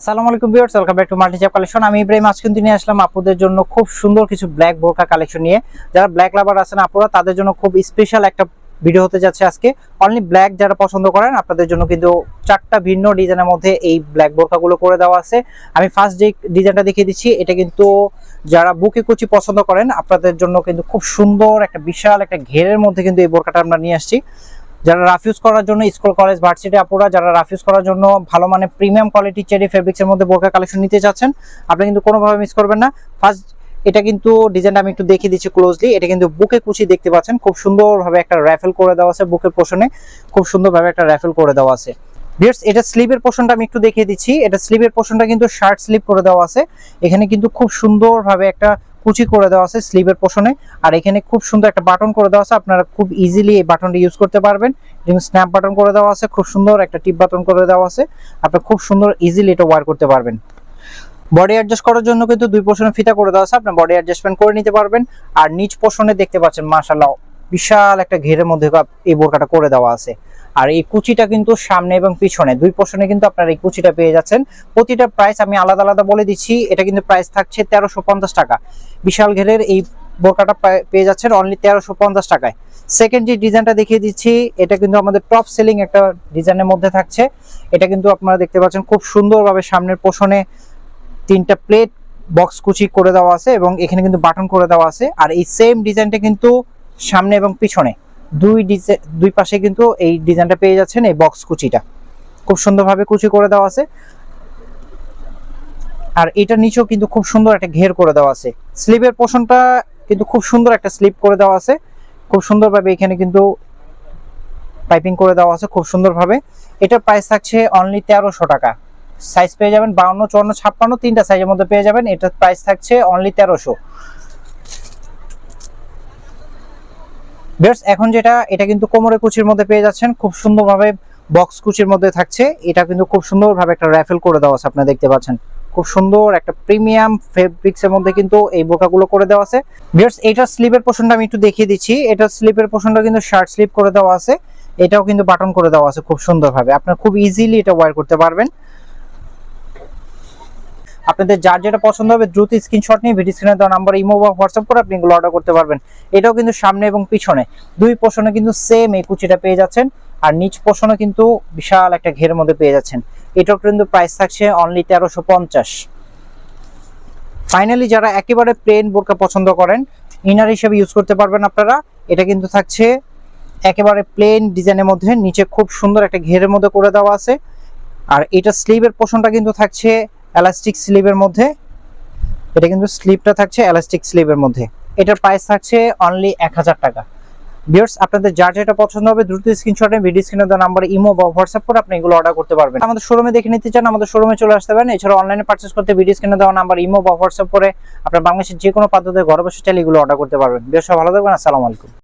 আসসালামু আলাইকুম viewers welcome back to মাল্টিজ্যাপ কালেকশন আমি ইব্রাহিম আজ কিন্তু নিয়ে আসলাম আপুদের জন্য খুব সুন্দর কিছু ব্ল্যাক বোরকা কালেকশন নিয়ে। যারা ব্ল্যাক লাভার আছেন আপুরা, তাদের জন্য খুব স্পেশাল একটা ভিডিও হতে যাচ্ছে আজকে। অনলি ব্ল্যাক যারা পছন্দ করেন, আপনাদের জন্য কিন্তু চারটা ভিন্ন ডিজাইনের মধ্যে এই ব্ল্যাক বোরকাগুলো করে দেওয়া আছে। আমি ফার্স্ট যে ডিজাইনটা দেখিয়ে দিচ্ছি, এটা কিন্তু যারা বুকে কুচি পছন্দ করেন, আপনাদের জন্য কিন্তু খুব সুন্দর একটা, বিশাল একটা ঘেরের মধ্যে কিন্তু এই বোরকাটা আমরা নিয়ে আসছি। যারা রাফ ইউজ করার জন্য স্কুল কলেজ ভার্সিটি আপুরা, যারা রাফ ইউজ করার জন্য ভালো মানে প্রিমিয়াম কোয়ালিটি চেরি ফেব্রিক্স এর মধ্যে বোরকা কালেকশন নিতে চাচ্ছেন, আপনি কিন্তু কোনোভাবে মিস করবেন না। ফার্স্ট এটা কিন্তু ডিজাইনটা আমি একটু দেখিয়ে দিচ্ছি ক্লোজলি এটা কিন্তু বুকে কুচি দেখতে পাচ্ছেন, খুব সুন্দরভাবে একটা র্যাফেল করে দেওয়া আছে বুকের পোষণে, খুব সুন্দরভাবে একটা র্যাফেল করে দেওয়া আছে। বিয়ার্স এটা স্লিভের পোর্শনটা আমি একটু দেখিয়ে দিচ্ছি, এটা স্লিভের পোর্শনটা কিন্তু শার্ট স্লিভ করে দেওয়া আছে, এখানে কিন্তু খুব সুন্দরভাবে একটা কুচি করে দেওয়া আছে স্লিভের পোর্শনে আর এখানে খুব সুন্দর একটা বাটন করে দেওয়া আছে, আপনারা খুব ইজিলি এই বাটনটা ইউজ করতে পারবেন। এবং স্ন্যাপ বাটন করে দেওয়া আছে, খুব সুন্দর একটা টিপ বাটন করে দেওয়া আছে। আপনারা খুব সুন্দর ইজিলি এটা ওয়ার করতে পারবেন। বডি অ্যাডজাস্ট করার জন্য কিন্তু দুই পোর্শনে ফিতা করে দেওয়া আছে, আপনি বডি অ্যাডজাস্টমেন্ট করে নিতে পারবেন। আর নিচ পোর্শনে দেখতে পাচ্ছেন, মাশাআল্লাহ, বিশাল একটা ঘেরের মধ্যে এই বোরকাটা করে দেওয়া আছে। আর এই কুচিটা কিন্তু সামনে এবং পিছনে, দুই পোর্শনে কিন্তু আপনারা এই কুচিটা পেয়ে যাচ্ছেন। প্রতিটা প্রাইস আমি আলাদা আলাদা বলে দিচ্ছি, এটা কিন্তু প্রাইস থাকছে তেরোশো টাকা। বিশাল ঘেরের এই বোরকাটা পেয়ে যাচ্ছেন অনলি তেরোশো পঞ্চাশ টাকায়। সেকেন্ড যে ডিজাইনটা দেখিয়ে দিচ্ছি, এটা কিন্তু আমাদের টপ সেলিং একটা ডিজাইনের মধ্যে থাকছে। এটা কিন্তু আপনারা দেখতে পাচ্ছেন খুব সুন্দরভাবে সামনের পোষণে তিনটা প্লেট বক্স কুচি করে দেওয়া আছে এবং এখানে কিন্তু বাটন করে দেওয়া আছে। আর এই সেম ডিজাইনটা কিন্তু সামনে এবং পিছনে। দুই দুই পাশে কিন্তু এই ডিজাইনটা পেয়ে যাচ্ছেন এই বক্স কুচিটা। খুব সুন্দরভাবে কুচি করে দেওয়া আছে। আর এটা নিচেও কিন্তু খুব সুন্দর একটা ঘের করে দেওয়া আছে। স্লিভের পোর্শনটা কিন্তু খুব সুন্দর একটা স্লিপ করে দেওয়া আছে। খুব সুন্দরভাবে এখানে কিন্তু পাইপিং করে দেওয়া আছে খুব সুন্দরভাবে। এটার প্রাইস থাকছে অনলি তেরোশো টাকা। সাইজ পেয়ে যাবেন বাউন্ন, চুয়ান্ন, ছাপ্পান্ন, তিনটা সাইজের মধ্যে পেয়ে যাবেন। এটার প্রাইস থাকছে অনলি তেরোশো। বেশ এখন যেটা, এটা কিন্তু কোমরে কুচির মধ্যে পেয়ে যাচ্ছেন। খুব সুন্দরভাবে বক্স কুচির মধ্যে থাকছে। এটা কিন্তু খুব সুন্দরভাবে একটা র্যাফেল করে দেওয়া আছে, আপনারা দেখতে পাচ্ছেন। খুব সুন্দর একটা প্রিমিয়াম ফেব্রিক্স এর মধ্যে কিন্তু এই বোকাগুলো করে দেওয়া আছে। বিয়ার্স এটা স্লিপের পোর্শনটা আমি একটু দেখিয়ে দিচ্ছি। এটা স্লিপের পোর্শনটা কিন্তু শার্ট স্লিপ করে দেওয়া আছে। এটাও কিন্তু বাটন করে দেওয়া আছে খুব সুন্দরভাবে। আপনারা খুব ইজিলি এটা ওয়্যার করতে পারবেন। আপনাদের যার যেটা পছন্দ হবে দ্রুত স্ক্রিনশট নিয়ে ভিডিও স্ক্রিনে দেওয়া নাম্বার ইমো বা হোয়াটসঅ্যাপ করে আপনি এগুলো অর্ডার করতে পারবেন। এটাও কিন্তু সামনে এবং পিছনে। দুই পোষণে কিন্তু সেম এই কুচিটা পেয়ে যাচ্ছেন। আর নিচ পোষণে কিন্তু বিশাল একটা ঘেরের মধ্যে পেয়ে যাচ্ছেন। এটাও কিন্তু প্রাইস থাকছে অনলি তেরোশো পঞ্চাশ। ফাইনালি যারা একেবারে প্লেন বোরকা পছন্দ করেন ইনার হিসেবে ইউজ করতে পারবেন আপনারা। এটা কিন্তু থাকছে একেবারে প্লেন ডিজাইনের মধ্যে। নিচে খুব সুন্দর একটা ঘেরের মধ্যে করে দেওয়া আছে। আর এটা স্লিভের পোর্শনটা কিন্তু থাকছে এলাস্টিক স্লিভের মধ্যে। এটা কিন্তু স্লিভটা থাকছে এলাস্টিক স্লিভের মধ্যে। এটার প্রাইস থাকছে অনলি এক হাজার টাকা। ভিউয়ার্স আপনাদের যার যেটা পছন্দ হবে, দ্রুত স্ক্রিনশটে ভিডিও স্ক্রিনে দেওয়া নাম্বার ইমো বা হোয়াটসঅ্যাপ করে আপনি এগুলো অর্ডার করতে পারবেন। আমাদের শোরুমে দেখে নিতে চান, আমাদের শোরুমে চলে আসতে পারেন। এছাড়া অনলাইনে পার্চেস করতে ভিডিও স্ক্রিনে দেওয়া নাম্বার ইমো বা হোয়াটসঅ্যাপ করে আপনার বাংলাদেশের যে কোনো পদ্ধতিতে ঘরে বসে চাইলে এগুলো অর্ডার করতে পারবেন। বেশ ভালো থাকবেন, আসসালামু আলাইকুম।